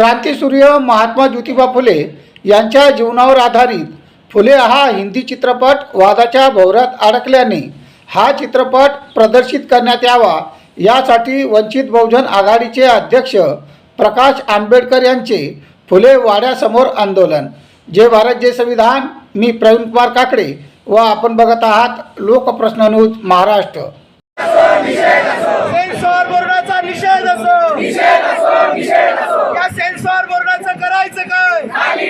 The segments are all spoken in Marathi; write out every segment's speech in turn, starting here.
क्रांतीसूर्य महात्मा ज्योतिबा फुले यांच्या जीवनावर आधारित फुले हा हिंदी चित्रपट वादाच्या भोवऱ्यात अडकल्याने हा चित्रपट प्रदर्शित करण्यात यावा यासाठी वंचित बहुजन आघाडीचे अध्यक्ष प्रकाश आंबेडकर यांचे फुले वाड्यासमोर आंदोलन जय भारत जय संविधान मी प्रवीण कुमार काकडे व आपण बघत आहात लोकप्रश्न न्यूज महाराष्ट्र निषेध असो या सेन्सॉर बोर्डाचं करायचं काय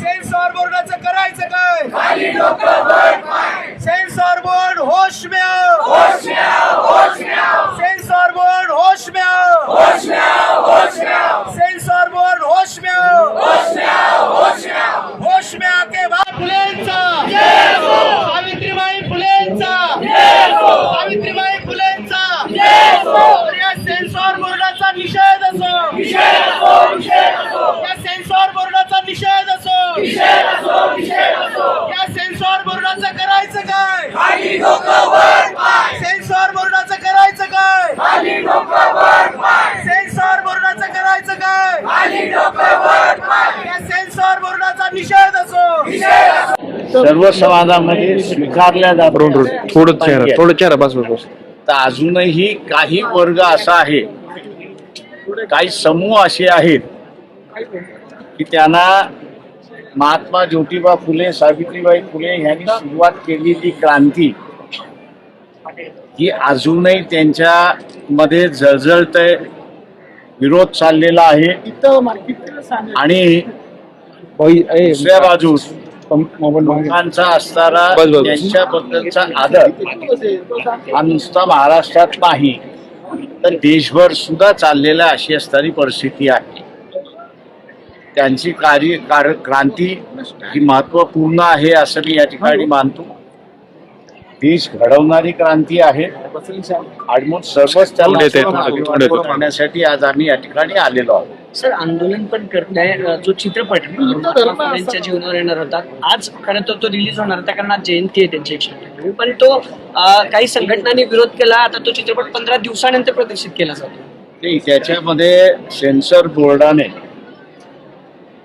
सेन्सॉर बोर्डाचं करायचं काय सेन्सॉर बोर्ड होश में आओ सेन्सॉर बोर्ड होश में आओ सेन्सॉर बोर्ड होश में आओ होश में आके बा फुलेंचा सावित्रीबाई फुलेंचा सावित्रीबाई फुलेंचा तर या सेन्सॉर बोर्डाचा निषेध असो या सेन्सॉर बोर्डाचा निषेध असो या सेन्सॉर बोर्डाचं करायचं काय? सेन्सॉर बोर्डाचं करायचं काय? सेन्सॉर बोर्डाचं करायचं काय? या सेन्सॉर बोर्डाचा निषेध असो. सर्व समाजामध्ये स्वीकारल्या जातो थोडं चेहरा थोडं चेहरा बस बस बस. तर अजूनही काही वर्ग असा आहे काही समूह असे आहेत की त्यांना महात्मा ज्योतिबा फुले सावित्रीबाई फुले यांनी सुरुवात केलेली क्रांती ही अजूनही त्यांच्या मध्ये जळजळतय विरोध चाललेला आहे आणि दुसऱ्या बाजूस लोकांचा असणारा. त्यांच्याबद्दलचा आदर हा नुसता महाराष्ट्रात नाही तर देशभर सुद्धा चाललेला अशी असणारी परिस्थिती आहे त्यांची कार्य कार क्रांती ही महत्त्वपूर्ण आहे असं मी या ठिकाणी मानतो. देश घडवणारी क्रांती आहे. आणि मग सर्वच त्याला. करण्यासाठी आज आम्ही या ठिकाणी आलेलो आहोत. सर आंदोलन पण करताय जो चित्रपट फुलेंच्या जीवनावर येणार होता. आज खरं तर तो रिलीज होणार होता कारण आज जयंती आहे त्यांची एकशे. पण तो काही संघटनांनी विरोध केला. आता तो चित्रपट पंधरा दिवसानंतर प्रदर्शित केला जातो. नाही त्याच्यामध्ये सेन्सर बोर्डाने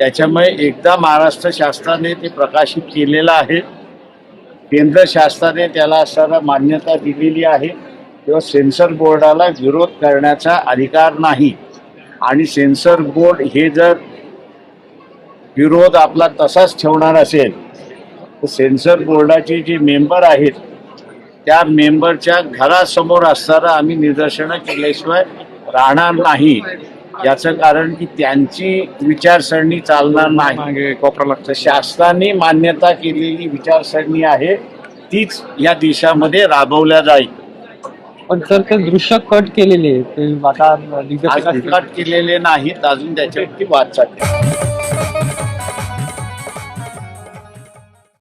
त्याच्यामुळे एकदा महाराष्ट्र शासनाने ते प्रकाशित केलेलं आहे. केंद्र शासनाने त्याला असणारा मान्यता दिलेली आहे. तेव्हा सेन्सर बोर्डाला विरोध करण्याचा अधिकार नाही. आणि सेन्सर बोर्ड हे जर विरोध आपला तसाच ठेवणार असेल तर सेन्सर बोर्डाचे जे मेंबर आहेत त्या मेंबरच्या घरासमोर असताना आम्ही निदर्शनं केल्याशिवाय राहणार नाही. याचं कारण की त्यांची विचारसरणी चालणार नाही. तर शासनाने मान्यता केलेली विचारसरणी आहे तीच या देशामध्ये राबवल्या जाईल. पण सर ते दृश्य कट केलेले आता कट केलेले नाहीत अजून त्याच्यावरती वाद चालले